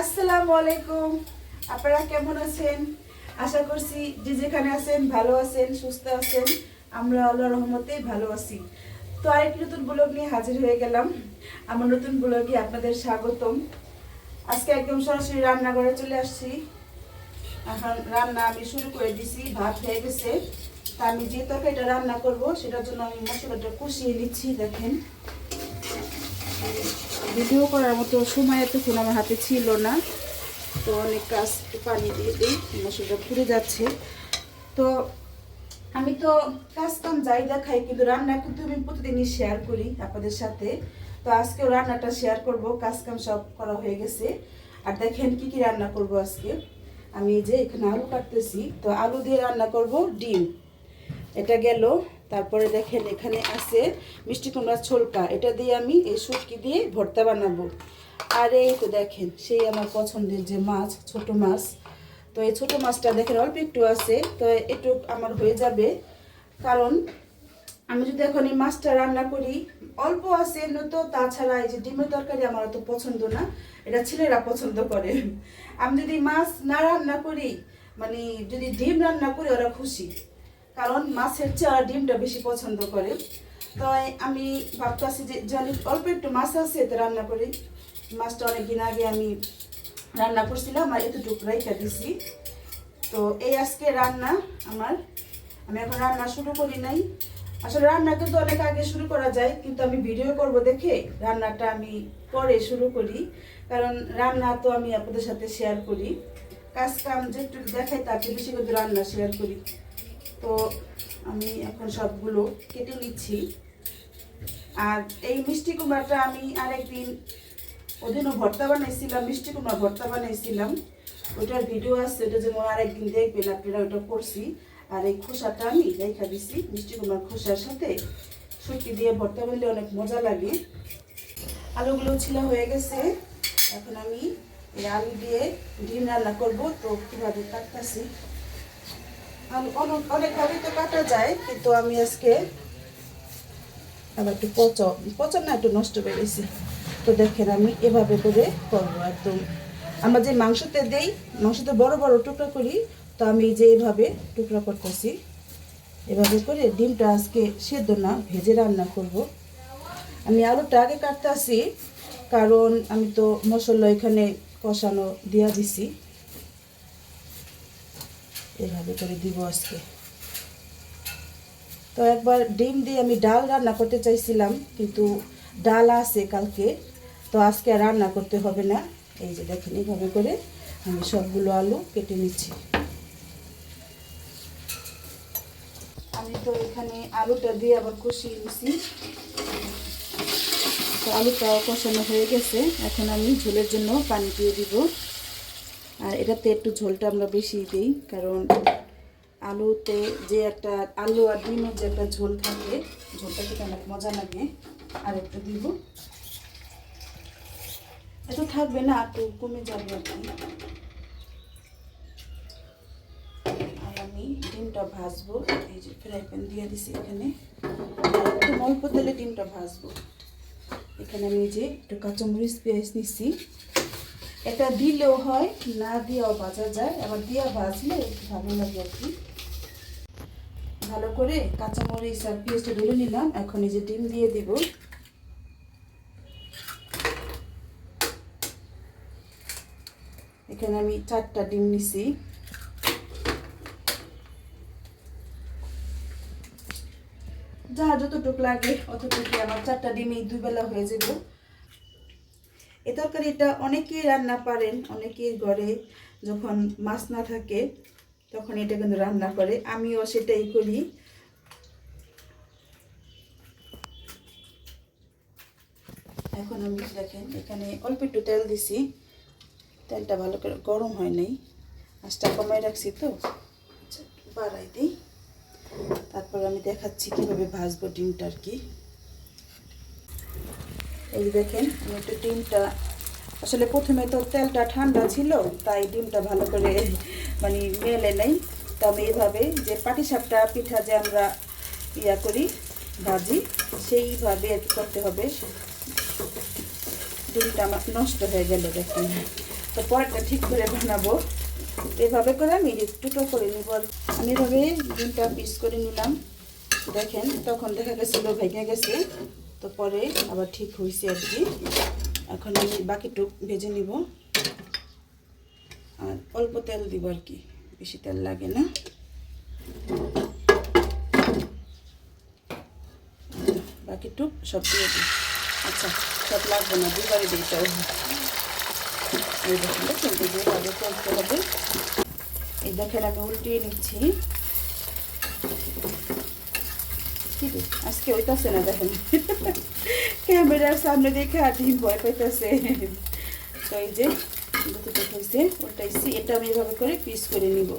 আসসালামু আলাইকুম। আপনারা কেমন আছেন? আশা করছি যে যেখানে আছেন ভালো আছেন, সুস্থ আছেন। আমরা আল্লাহ রহমতে ভালো আছি। তো আরেক নতুন ব্লগ নিয়ে হাজির হয়ে গেলাম। আমার নতুন ব্লগে আপনাদের স্বাগতম। আজকে একদম সরাসরি রান্নাঘরে চলে আসছি। এখন রান্না আমি শুরু করে দিছি, ভাত হয়ে গেছে। তা আমি যে তরকারিটা রান্না করব, সেটার জন্য আমি মশলাটা কষিয়ে নিচ্ছি, দেখেন। ভিডিও করার মতো সময় এতক্ষণ আমার হাতে ছিল না। তো অনেক কাজ পানি দিয়ে দিই মশলাটা পুড়ে যাচ্ছে। তো আমি তো কাজ কাম যাই দেখাই, কিন্তু রান্না কিন্তু আমি প্রতিদিনই শেয়ার করি আপনাদের সাথে। তো আজকেও রান্নাটা শেয়ার করব, কাজ কাম সব করা হয়ে গেছে। আর দেখেন কি কি রান্না করব আজকে। আমি যে এখানে আলু কাটতেছি, তো আলু দিয়ে রান্না করব ডিম। এটা গেল তারপরে দেখেন এখানে আছে মিষ্টি কুমড়ার ছোলকা। এটা দিয়ে আমি এই শুটকি দিয়ে ভর্তা বানাবো। আর এই তো দেখেন, সেই আমার পছন্দের যে মাছ, ছোট মাছ। তো এই ছোট মাছটা দেখেন অল্প একটু আছে, তো একটু আমার হয়ে যাবে। কারণ আমি যদি এখন এই মাছটা রান্না করি, অল্প আছে, নয়তো তাছাড়া এই যে ডিমের তরকারি আমার অত পছন্দ না, এটা ছেলেরা পছন্দ করে। আমি যদি মাছ না রান্না করি মানে যদি ডিম রান্না করি, ওরা খুশি। কারণ মাছের চেয়ে ডিমটা বেশি পছন্দ করে। তো আমি ভাবতেছি যে জানি অল্প একটু মাছ আছে তো রান্না করি। মাছটা অনেকদিন আগে আমি রান্না করছিলাম, আর এতটুকু রেখে দিছি। তো এই আজকে রান্না আমার। আমি এখন রান্না শুরু করি নাই। আসলে রান্না কিন্তু অনেক আগে শুরু করা যায়, কিন্তু আমি ভিডিও করব দেখে রান্নাটা আমি পরে শুরু করি। কারণ রান্না তো আমি আপনাদের সাথে শেয়ার করি। কাজ কাম যেটুকু দেখাই চেয়ে বেশি কিন্তু রান্না শেয়ার করি। তো আমি এখন সবগুলো কেটে নিচ্ছি। আর এই মিষ্টি কুমড়াটা আমি আরেকদিন ওদিনও ভর্তা বানাইছিলাম, মিষ্টি কুমড়া ভর্তা বানাইছিলাম। ওটার ভিডিও আছে, ওটা যেমন আরেকদিন দেখবেন, আপনারা ওটা করছি। আর এই খোসাটা আমি রেখা দিছি, মিষ্টি কুমড়ার খোসার সাথে সুটকি দিয়ে ভর্তা বানলে অনেক মজা লাগে। আলুগুলো ছিলা হয়ে গেছে। এখন আমি এই আলু দিয়ে ডিম রান্না করব। তো কীভাবে কাটতেছি? অনেকভাবেই তো কাটা যায়, কিন্তু আমি আজকে আবার একটু পচ পচা না একটু নষ্ট বেরিয়েছে তো দেখেন আমি এভাবে করে করব একদম। আমরা যে মাংসতে দেই, মাংসতে বড় বড় টুকরা করি, তো আমি যে এভাবে টুকরা করতেছি, এভাবে করে ডিমটা আজকে সেদ্ধ না, ভেজে রান্না করব। আমি আলুটা আগে কাটতেছি, কারণ আমি তো মশলা এখানে কষানো দিয়া দিছি। এভাবে করে দিব আজকে। তো একবার ডিম দিয়ে আমি ডাল রান্না করতে চাইছিলাম, কিন্তু ডাল আছে কালকে, তো আজকে রান্না করতে হবে না। এই যে দেখেন এইভাবে করে আমি সবগুলো আলু কেটে নিচ্ছি। আমি তো এখানে আলুটা দিয়ে আবার কষিয়ে নিছি। তো আলুটাও কষানো হয়ে গেছে। এখন আমি ঝোলের জন্য পানি দিয়ে দিব। আর এটাতে একটু ঝোলটা আমরা বেশি দিই, কারণ আলুতে যে একটা আলু আর ডিমের যে একটা ঝোল থাকে, ঝোলটা খেতে অনেক মজা লাগে। আর একটু দিব। এত থাকবে না, একটু কমে যাবে আর কি। আর আমি ডিমটা ভাজবো, এই যে ফ্রাই প্যান দিয়ে দিছি এখানে। একটু অল্প তেলে ডিমটা ভাজবো। এখানে আমি যে একটু কাঁচামরিচ পেঁয়াজ নিচ্ছি এটা দিলেও হয়, না দিয়েও ভাজা যায়। আবার দিয়া ভাজলে ভালো লাগে আর কি। ভালো করে কাঁচামরিচ আর পেঁয়াজটা ঢেলে নিলাম। এখন এই যে ডিম দিয়ে দিব। এখানে আমি চারটা ডিম নিছি। যা যতটুক লাগে অতটুকু আমার চারটা ডিম এই দুই বেলা হয়ে যাবে। এ তরকারিটা অনেকেই রান্না পারেন, অনেকেই ঘরে যখন মাছ না থাকে তখন এটা কিন্তু রান্না করে, আমিও সেটাই করি। এখন আমি দেখেন, এখানে অল্প একটু তেল দিছি, তেলটা ভালো করে গরম হয় নাই, আঁচটা কমাই রাখছি তো আচ্ছা বাড়াই দিই। তারপর আমি দেখাচ্ছি কীভাবে ভাজবো ডিমটা আর কি। এই দেখেন, আমি একটু ডিমটা, আসলে প্রথমে তো তেলটা ঠান্ডা ছিল, তাই ডিমটা ভালো করে মানে মেলে নেই। তো আমি এইভাবে যে পাটিসাপটা পিঠা যে আমরা ইয়া করি, ভাজি, সেইভাবে আর করতে হবে। ডিমটা আমার নষ্ট হয়ে গেল, দেখুন। তো পরেরটা ঠিক করে বানাবো। এভাবে করে আমি টুকরো করে নিব। আমি এভাবে ডিমটা পিস করে নিলাম। দেখেন, তখন দেখা গেছিল ভেঙে গেছে। তো পরে আবার ঠিক হয়েছে আর কি। এখন আমি বাকিটুক ভেজে নিব। আর অল্প তেল দিব আর কি, বেশি তেল লাগে না। বাকিটুক সব দিয়ে দিই। আচ্ছা সব লাগবে না দুবারে দিই তাও এই হবে এই দেখেন, আমি উল্টিয়ে নিচ্ছি। কি রে, আজকে ওইটাছে না দেখেন। ক্যামেরার সামনে দেখে আর ডিম ভয় পাইতেছে। তো এই যে যতটুকু হয়েছে উল্টাইছি এটা আমি এভাবে করে পিস করে নিব।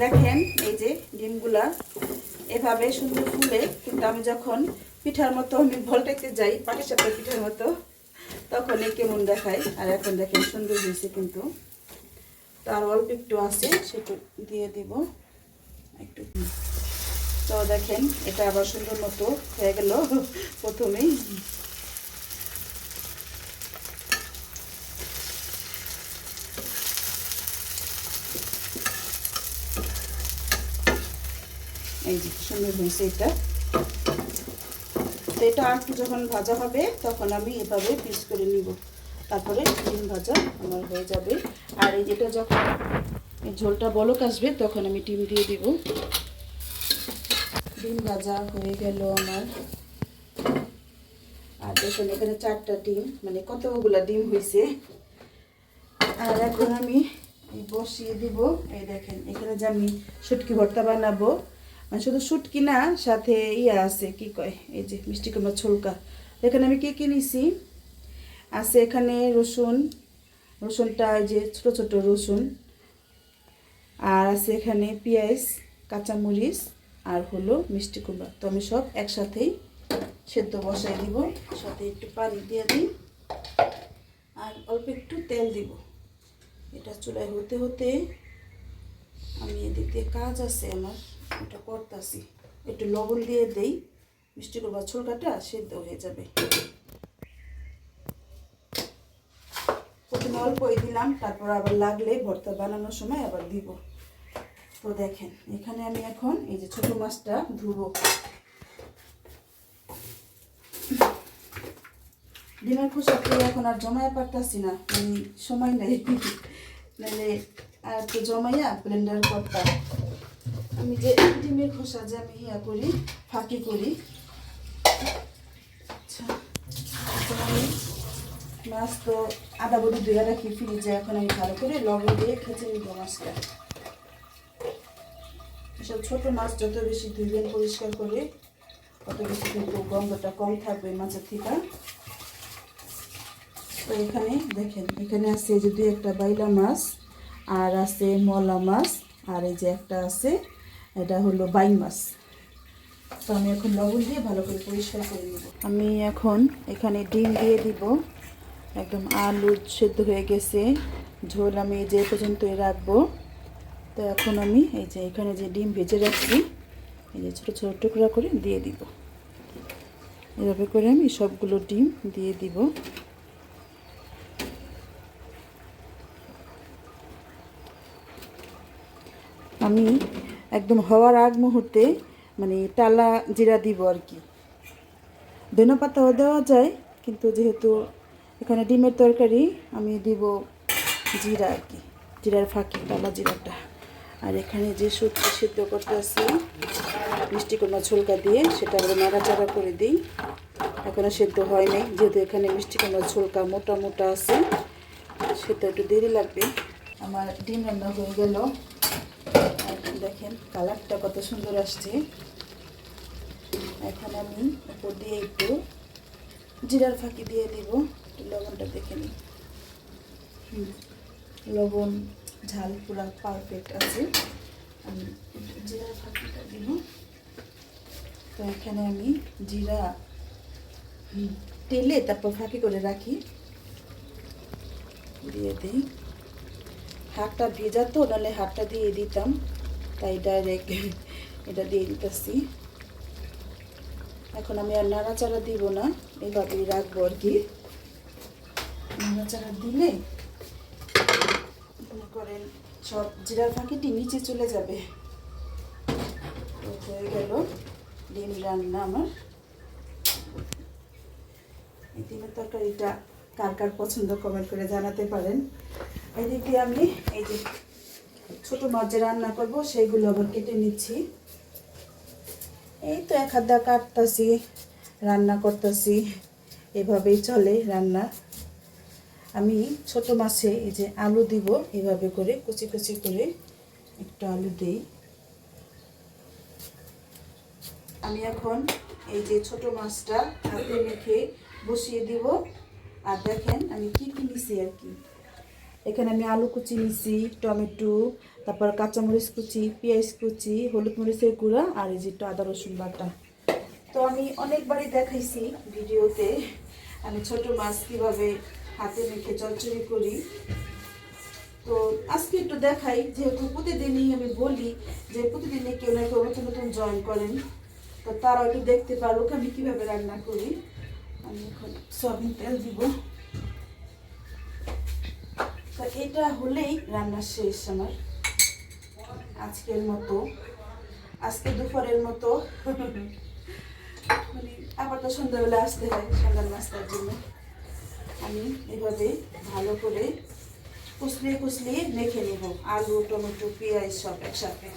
দেখেন এই যে ডিমগুলা এভাবে সুন্দর ফুলে কিন্তু আমি যখন পিঠার মতো আমি ভলটাইতে যাই পাটির সাথে পিঠার মতো তখন এই কেমন দেখায়। আর এখন দেখেন সুন্দর হয়েছে কিন্তু। তার অল্প একটু আছে সেটু দিয়ে দিব। একটু তো দেখেন, এটা আবার সুন্দর মতো হয়ে গেল প্রথমেই। এই যে, সুন্দর হয়েছে এটা। তো এটা আর যখন ভাজা হবে, তখন আমি এভাবে পিস করে নিব। তারপরে ডিম ভাজা আমার হয়ে যাবে। আর এই যেটা যখন ঝোলটা বলক আসবে, তখন আমি ডিম দিয়ে দিব। ডিম ভাজা হয়ে গেল আমার। আর দেখুন, এখানে চারটা ডিম মানে কতগুলা ডিম হয়েছে আর এখন আমি বসিয়ে দিব। এই দেখেন, এখানে যে আমি শুটকি ভর্তা বানাবো মানে শুধু শুটকি না, সাথে ইয়া আছে, কি কয়, এই যে মিষ্টি কুমড়া ছুলকা এখানে আমি কি কিনেছি? আছে এখানে রসুন, রসুনটা এই যে ছোট ছোট রসুন। আর আছে এখানে পেঁয়াজ, কাঁচামরিচ। আর হলো মিষ্টি কুমড়া। তো আমি সব একসাথেই সেদ্ধ বসাই দিব, সাথে একটু পানি দিয়ে দিই, আর অল্প একটু তেল দিব। এটা চুলায় হতে হতে আমি এদিকে কাজ আছে আমার ওটা করতেছি। একটু লবণ দিয়ে দেই, মিষ্টি কুমড়া ছোলকাটা সেদ্ধ হয়ে যাবে। প্রথমে অল্পই দিলাম, তারপর আবার লাগলে ভর্তা বানানোর সময় আবার দিব। তো দেখেন, এখানে আমি এখন এই যে ছোট মাছটা ধুবো। ডিমের খোসাকে এখন আর জমায় পারতাছি না মানে সময় নেই। নাহলে আর তো জমাইয়া ব্লেন্ডার করতাম। আমি যে ডিমের খোসা যে আমি ইয়া করি, ফাঁকি করি। আচ্ছা আমি মাছ তো আদা বড়ি ধুয়ে রাখি ফ্রিজে এখন আমি ভালো করে লবণ দিয়ে খেতে নিব মাছটা। এসব ছোটো মাছ যত বেশি ধুইবেন, পরিষ্কার করে তত বেশি কিন্তু গন্ধটা কম থাকবে মাছের থেকে। তো এখানে দেখেন, এখানে আছে যে দুই একটা বাইলা মাছ আর আছে মলা মাছ আর এই যে একটা আছে, এটা হলো বাই মাছ। তো আমি এখন লবণ দিয়ে ভালো করে পরিষ্কার করে নেব। আমি এখন এখানে ডিম দিয়ে দিব। একদম আলু সেদ্ধ হয়ে গেছে। ঝোল আমি যে পর্যন্তই রাখব। তো এখন আমি এই যে এখানে যে ডিম ভেজে রাখছি, এই যে ছোটো ছোটো টুকরা করে দিয়ে দিব। এভাবে করে আমি সবগুলো ডিম দিয়ে দিব। আমি একদম হওয়ার আগ মুহূর্তে মানে টালা জিরা দিব আর কি। ধনে পাতাও দেওয়া যায়, কিন্তু যেহেতু এখানে ডিমের তরকারি, আমি দিব জিরা আর কি। জিরার ফাঁকি, টালা জিরাটা। আর এখানে যে সবজি সিদ্ধ করতে আসি মিষ্টি কুমড়া ছোলকা দিয়ে সেটা আমরা নাড়াচাড়া করে দিই। এখনও সেদ্ধ হয় নাই যেহেতু এখানে মিষ্টি কুমড়া ছোলকা মোটা মোটা আছে সেটা একটু দেরি লাগবে। আমার ডিম রান্না হয়ে গেল। দেখেন কালারটা কত সুন্দর আসছে। এখন আমি উপর দিয়ে একটু জিরার ফাঁকি দিয়ে দিব লবণটা দেখে নিই। হুম, লবণ, ঝাল পুরো পারফেক্ট আছে। আমি জিরার ফাঁকিটা দিব। তো এখানে আমি জিরা তেলে তারপর ফাঁকি করে রাখি। দিয়ে দিই। হাতটা ভেজা তো, নাহলে হাতটা দিয়ে দিতাম। তাই ডাইরেক্ট এটা দিয়ে দিতেছি। এখন আমি আর নাড়াচাড়া দিব না। এইভাবেই রাখব আর কি। নাড়াচাড়া দিলে করেন। সব জিরার ফাঁকিটি নিচে চলে যাবে। তো হয়ে গেল ডিম রান্না আমার। এই ডিমের তরকারিটা কার কার পছন্দ কমেন্ট করে জানাতে পারেন। এদিক আমি এই যে ছোট মাছ যে রান্না করব, সেইগুলো আবার কেটে নিচ্ছি। এই তো এক হাত কাটতাছি, রান্না করতেছি। এভাবেই চলে রান্না। আমি ছোট মাছে এই যে আলু দিব এভাবে করে, কুচি কুচি করে একটু আলু দিই। আমি এখন এই যে ছোট মাছটা হাতে মেখে বসিয়ে দিব। আর দেখেন আমি কি কি নিছি আর কি। এখানে আমি আলু কুচি নিছি, টমেটো, তারপর কাঁচামরিচ কুচি, পেঁয়াজ কুচি, হলুদ মরিচের গুঁড়া আর এই যে একটু আদা রসুন বাটা। তো আমি অনেকবারই দেখাইছি ভিডিওতে আমি ছোট মাছ কীভাবে হাতে রেখে চচ্চড়ি করি। তো আজকে একটু দেখাই, যেহেতু প্রতিদিনই আমি বলি যে প্রতিদিনই কেউ না কেউ নতুন নতুন জয়েন করেন, তো তারা একটু দেখতে পারুক আমি কীভাবে রান্না করি। আমি এখন সয়াবিন তেল দিব। তো এটা হলেই রান্না শেষ আমার আজকের মতো। আজকে দুপুরের মতো। মানে আবার তো সন্ধ্যাবেলা আসতে হয়, সন্ধ্যার নাস্তার জন্য। আমি এভাবে ভালো করে কুচলিয়ে কুচলিয়ে মেখে নেব। আলু, টমেটো, পেঁয়াজ সব একসাথে।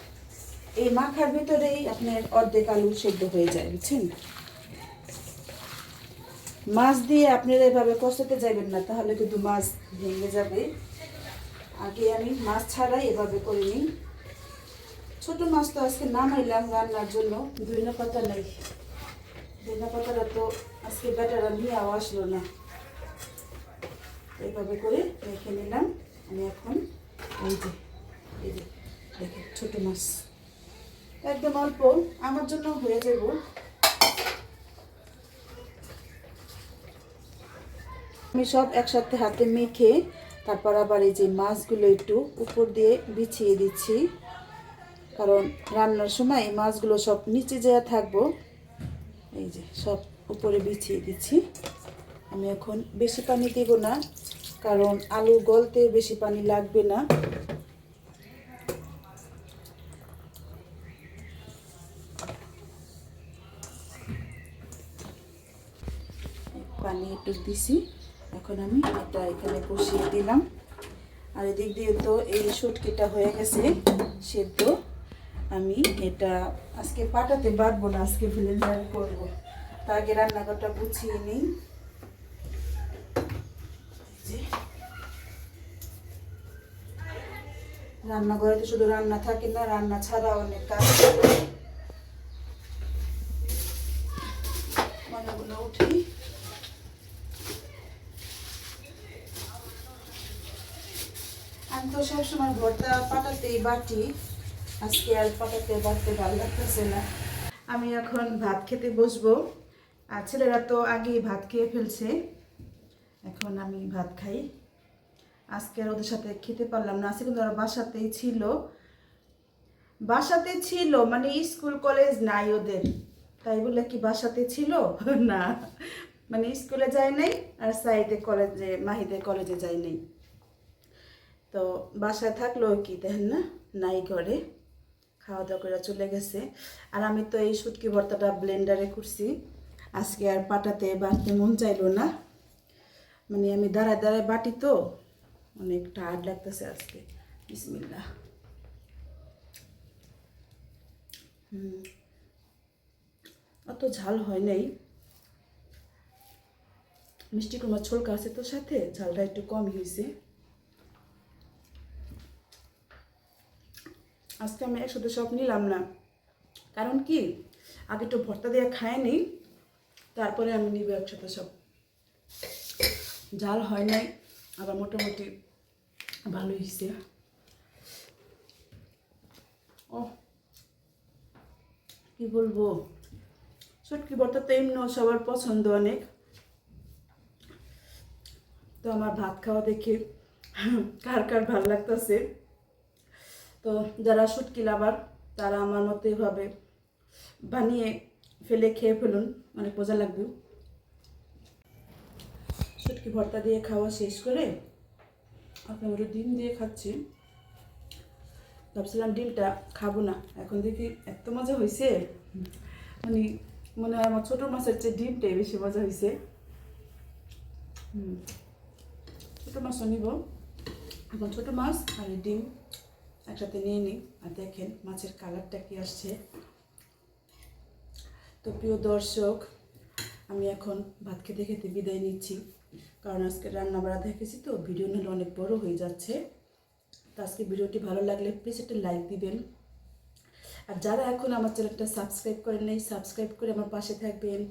এই মাখার ভিতরেই আপনার অর্ধেক আলু সেদ্ধ হয়ে যায়, বুঝছেন? মাছ দিয়ে আপনারা এভাবে কষাতে যাবেন না, তাহলে কিন্তু মাছ ভেঙে যাবে। আগে আমি মাছ ছাড়াই এভাবে করে নিই। ছোটো মাছ তো আজকে নামাইলাম রান্নার জন্য ধইনা পাতা নেই। ধইনা পাতাটা তো আজকে বেটারা নিয়েও আসলো না। এইভাবে করে রেখে নিলাম। আমি এখন এই যে এই যে দেখে ছোট মাছ। একদম অল্প, আমার জন্য হয়ে যাব। আমি সব একসাথে হাতে মেখে তারপর আবার এই যে মাছগুলো একটু উপর দিয়ে বিছিয়ে দিচ্ছি। কারণ রান্নার সময় এই মাছগুলো সব নিচে যেয়ে থাকব। এই যে সব উপরে বিছিয়ে দিচ্ছি। আমি এখন বেশি পানি দেব না, কারণ আলু গলতে বেশি পানি লাগবে না। পানি একটু দিছি, এখন আমি এটা এখানে বসিয়ে দিলাম। আর এদিক দিয়ে তো এই শুটকিটা হয়ে গেছে, সেদ্ধ। আমি এটা আজকে পাটাতে বাটবো না, আজকে ব্লেন্ডার করব। তার আগে রান্নাঘরটা গুছিয়ে নিই যে রান্নাঘরে তো শুধু রান্না থাকে না, রান্না ছাড়া অনেক কাজ। ময়লাগুলো উঠি। আমি তো সবসময় ভর্তা পাটাতেই বাটি। আজকে আর পাটাতে বাটতে ভালো লাগতেছে না। আমি এখন ভাত খেতে বসবো। আর ছেলেরা তো আগেই ভাত খেয়ে ফেলছে। এখন আমি ভাত খাই। আজকে আর ওদের সাথে খেতে পারলাম না। আজকে কিন্তু ওরা বাসাতেই ছিল। বাসাতে ছিল মানে স্কুল কলেজ নাই ওদের। তাই বলে কি বাসাতে ছিল? না। মানে স্কুলে যায় নাই আর সাইডে কলেজে, মাহিদে কলেজে যায় নাই। তো বাসায় থাকলেও কি দেখেন না? নাই ঘরে। খাওয়া দাওয়া করে চলে গেছে। আর আমি তো এই শুটকি ভর্তাটা ব্লেন্ডারে করছি। আজকে আর পাটাতে বাটতে মন চাইলো না। মানে আমি দাঁড়ায় দাঁড়ায় বাটি তো। অনেক টায়ার্ড লাগতেছে আজকে। বিসমিল্লা হুম। অত ঝাল হয় নাই। মিষ্টি কুমার ছোলকা আছে তো সাথে? ঝালটা একটু কম হয়েছে আজকে আমি একসাথে সব নিলাম না। কারণ কি? আগে একটু ভর্তা দিয়ে খায় নি, তারপরে আমি নিব একসাথে সব। ঝাল হয় নাই, আবার মোটামুটি ভালো হয়েছে ও কি বলব? চটকি ভর্তা তো এমনিও সবার পছন্দ অনেক। তো আমার ভাত খাওয়া দেখে কার কার ভালো লাগতেছে। তো যারা শুটকি লাভার, তারা আমার মতো এভাবে বানিয়ে ফেলে খেয়ে ফেলুন, অনেক মজা লাগবে। শুটকি শুটকি ভর্তা দিয়ে খাওয়া শেষ করে এখন একটু ডিম দিয়ে খাচ্ছি। ভাবছিলাম ডিমটা খাব না। এখন দেখি এত মজা হয়েছে মানে মনে হয় আমার ছোটো মাছের চেয়ে ডিমটাই বেশি মজা হয়েছে ছোটো মাছও নিব। এখন ছোটো মাছ আর ডিম একসাথে নিয়ে নিই। আর দেখেন মাছের কালারটা কি আসছে। তো প্রিয় দর্শক, আমি এখন ভাত খেতে খেতে বিদায় নিচ্ছি। কারণ আজকে রান্না বাড়া দেখেছি তো, ভিডিও নিলে অনেক বড় হয়ে যাচ্ছে। তো আজকে ভিডিওটি ভালো লাগলে প্লিজ একটা লাইক দিবেন। আর যারা এখন আমার চ্যানেলটা সাবস্ক্রাইব করেন নাই সাবস্ক্রাইব করে আমার পাশে থাকবেন।